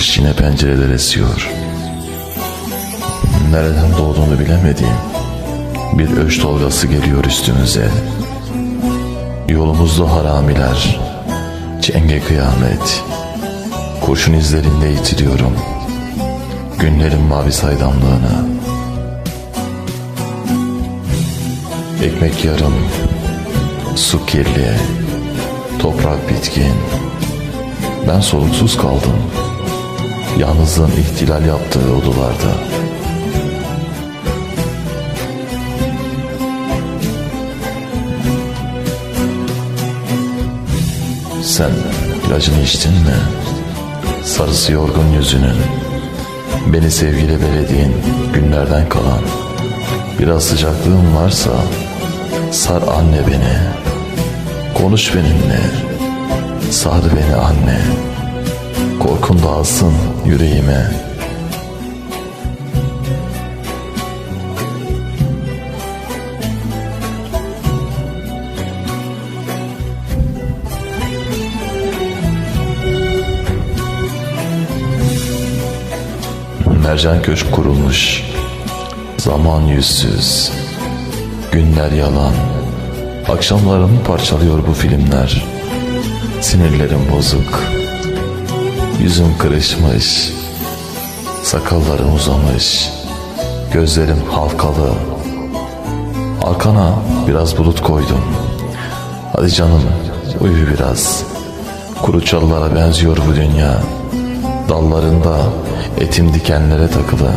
kış yine pencerelere esiyor. Nereden doğduğunu bilemediğim bir öç dalgası geliyor üstümüze. Yolumuzda haramiler, cenge kıyamet, kurşun izlerinde yitiriyorum. Günlerin mavi saydamlığını. Ekmek yarım, su kirli, toprak bitkin. Ben soluksuz kaldım. Yalnızlığın ihtilal yaptığı odalarda. Sen ilacını içtin mi? Sarısı yorgun yüzünün. Beni sevgiyle belediğin günlerden kalan. Biraz sıcaklığın varsa sar anne beni. Konuş benimle. Sar beni anne. Korkun dağılsın yüreğime. Mercan köşk kurulmuş. Zaman yüzsüz. Günler yalan. Akşamlarımı parçalıyor bu filmler. Sinirlerim bozuk. Yüzüm kırışmış. Sakallarım uzamış. Gözlerim halkalı. Arkana biraz bulut koydum. Hadi canım uyu biraz. Kuru çalılara benziyor bu dünya. Dallarında etim dikenlere takılı.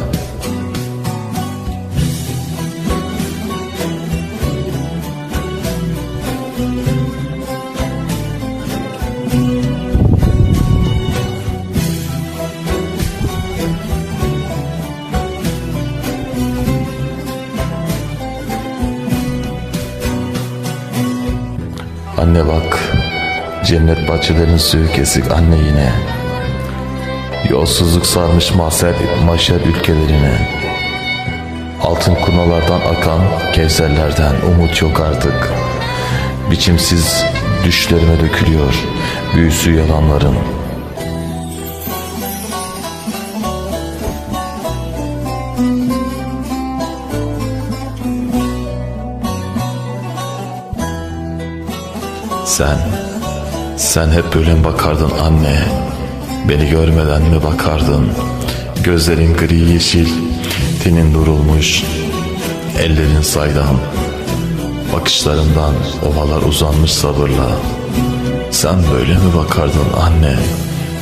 Anne bak, cennet bahçelerinin suyu kesik anne yine. Yolsuzluk sarmış mahzer, maşer ülkelerine. Altın kunalardan akan kevserlerden umut yok artık. Biçimsiz düşlerime dökülüyor büyüsü yalanların. Sen, sen hep böyle mi bakardın anne? Beni görmeden mi bakardın? Gözlerin gri yeşil, tenin durulmuş, ellerin saydam. Bakışlarından ovalar uzanmış sabırla. Sen böyle mi bakardın anne?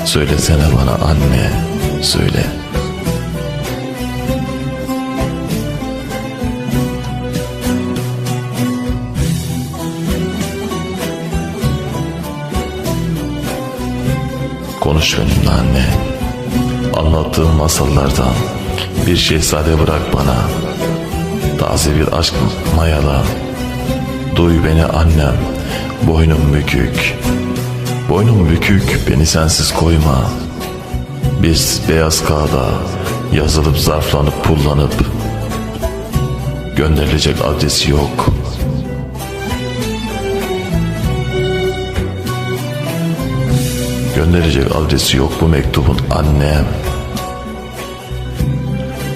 Söylesene bana anne, söyle. Konuş benimle anne. Anlattığım masallardan bir şehzade bırak bana. Taze bir aşk mayala. Duy beni annem. Boynum bükük. Boynum bükük beni sensiz koyma. Biz beyaz kağıda yazılıp zarflanıp pullanıp gönderilecek adresi yok. Gönderecek adresi yok bu mektubun annem.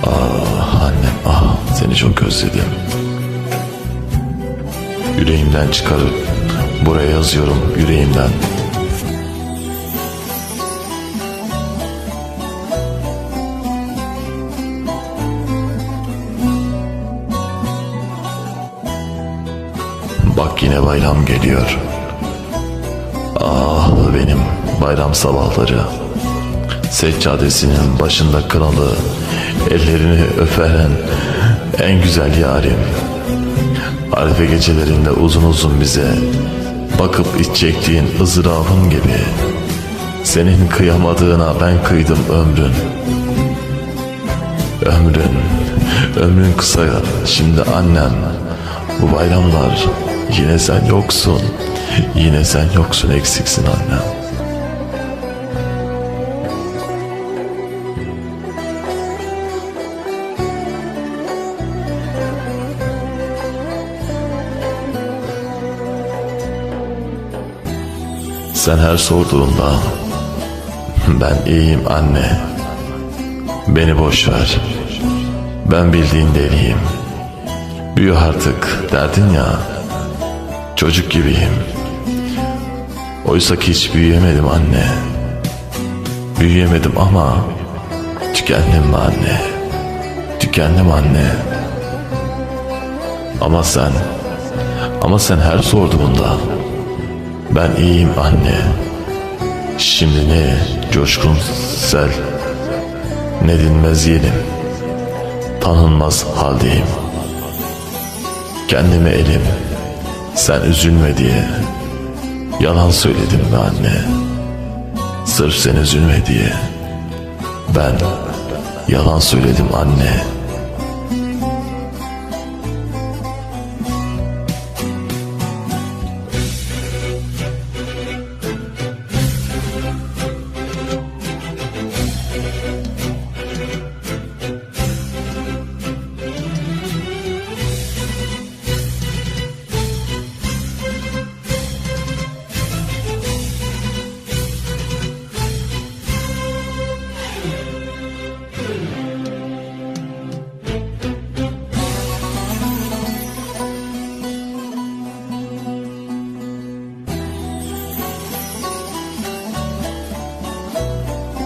Ah annem ah seni çok özledim. Yüreğimden çıkarıp buraya yazıyorum yüreğimden. Bak yine bayram geliyor. Ah benim bayram sabahları. Seccadesinin başında kralı, ellerini öperen en güzel yarim. Arife gecelerinde uzun uzun bize bakıp iç çektiğin ızdırabın gibi. Senin kıyamadığına ben kıydım ömrün. Ömrün, ömrün kısa şimdi annem. Bu bayramlar yine sen yoksun. Yine sen yoksun eksiksin annem. Sen her sorduğunda Ben iyiyim anne. Beni boş ver. Ben bildiğin deliyim. Büyü artık derdin ya. Çocuk gibiyim. Oysa ki hiç büyüyemedim anne. Büyüyemedim ama tükendim anne. Tükendim anne. Ama sen, ama sen her sorduğunda ben iyiyim anne. Şimdi ne coşkun sel, ne dinmez yelim, tanınmaz haldeyim. Kendime elim, sen üzülme diye yalan söyledim be anne. Sırf sen üzülme diye ben yalan söyledim anne.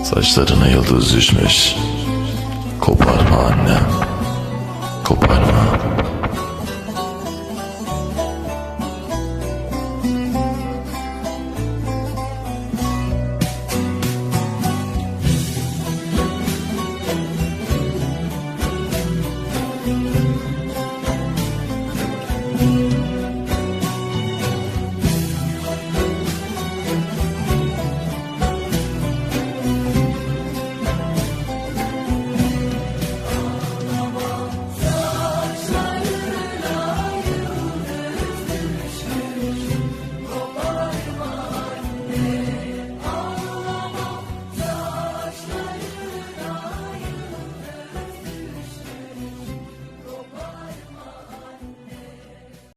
Saçlarına yıldız düşmüş. Koparma annem. Koparma. Müzik